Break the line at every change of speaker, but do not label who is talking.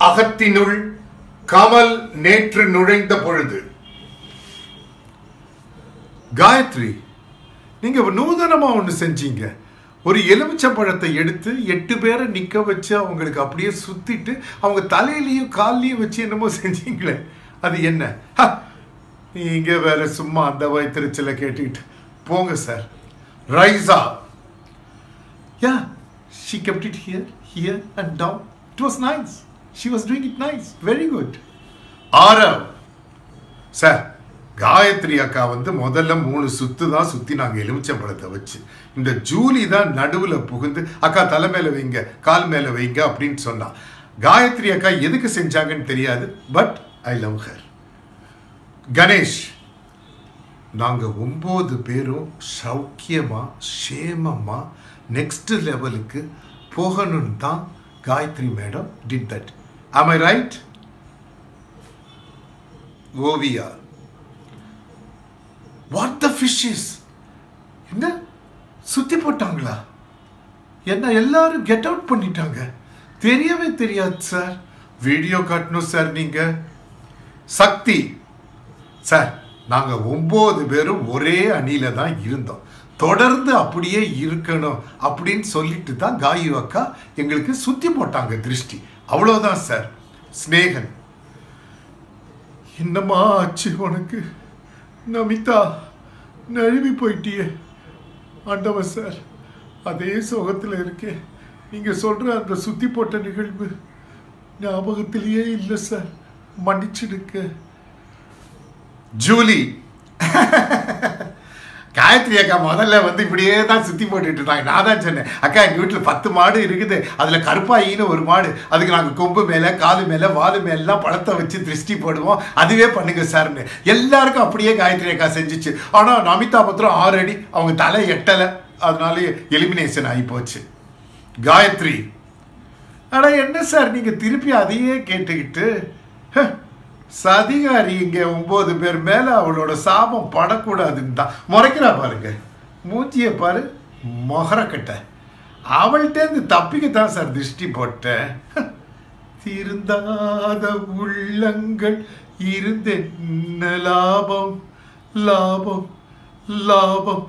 அகத்தினுள் கமல் நேற்று நுழைந்த பொழுது காயத்ரி நீங்க நூதனமா ஒண்ணு செஞ்சீங்க ஒரு எலுமிச்சம்பழத்தை எடுத்து எட்டு பேரை நிக்க வச்சு அவங்களுக்கு அப்படியே சுத்திட்டு அவங்க தலையிலையும் கால்லையும் வச்சு என்னமோ செஞ்சீங்களே அது என்ன ஹ! நீங்க வேற சும்மா அந்த வயிற்றுச்சல கேட்டுக்கிட்டு போங்க sir Raiza yeah she kept here here and and down. Was was nice. She was doing it nice. Very good. Aarav sir Gayathri அக்கா வந்து முதல்ல மூணு சுத்து தான் சுத்தி நாங்க எலுமிச்சம்பழத்தை வச்சு இந்த ஜூலி தான் நடுவுல புகுந்து அக்கா தலை மேல வைங்க கால் மேல வைங்க அப்படின்னு சொன்னா காயத்ரி அக்கா எதுக்கு செஞ்சாங்கன்னு தெரியாது but I love her Ganesh நாங்க ஒன்பது பேரும் சௌக்கியமா சேமமா நெக்ஸ்ட் லெவலுக்கு போகணும்னு தான் Gayathri madam did that am I right Oviya what the fishes என்ன? சுத்தி போட்டாங்களா? என்ன எல்லாரும் கெட் அவுட் பண்ணிட்டாங்க? தெரியவே தெரியாது சார் வீடியோ காட்டணும் சார் நீங்கள் சக்தி. சார் நாங்கள் ஒம்பது பேரும் ஒரே அணியில் தான் இருந்தோம். தொடர்ந்து அப்படியே இருக்கணும் அப்படின்னு சொல்லிட்டு தான் காயு அக்கா எங்களுக்கு சுத்தி போட்டாங்க திருஷ்டி. அவ்வளோதான் சார். ஸ்னேகன் என்னம்மா ஆச்சு உனக்கு? நமிதா நழுவி போயிட்டியே. ஆண்டவன் சார் அதே சுகத்தில் இருக்கேன். நீங்கள் சொல்கிற அந்த சுற்றி போட்ட நிகழ்வு ஞாபகத்திலேயே இல்லை சார். மன்னிச்சிடுக்க ஜூலி. காயத்ரி அக்கா முதல்ல வந்து இப்படியே தான் சுற்றி போட்டுட்டு இருந்தாங்க. நான் தான் சொன்னேன் அக்கா எங்கள் வீட்டில் பத்து மாடு இருக்குது. அதில் கருப்பாயின்னு ஒரு மாடு. அதுக்கு நாங்கள் கொம்பு மேலே காலு மேலே வாலு மேலாம் பழத்தை வச்சு திருஷ்டி போடுவோம். அதுவே பண்ணுங்க சார்னு. எல்லாருக்கும் அப்படியே காயத்ரி அக்கா செஞ்சுச்சு. ஆனால் நமிதா பத்திரம் ஆறு அடி. அவங்க தலை எட்டலை. அதனாலே எலிமினேஷன் ஆகி போச்சு. காயத்ரி. ஆனால் என்ன சார்? நீங்கள் திருப்பி அதையே கேட்டுக்கிட்டு ஹ, சதிகாரி இங்கே ஒம்பது பேர் மேலே அவளோட சாபம் படக்கூடாதுன்னு தான். முறைக்கிறா பாருங்க. மூச்சியை பாரு மொகரக்கட்ட அவள்கிட்டேருந்து தப்பிக்கத்தான் சார் திருஷ்டி போட்டேன். திருந்தாத உள்ளங்கள் இருந்தென்ன லாபம்? லாபம் லாபம்.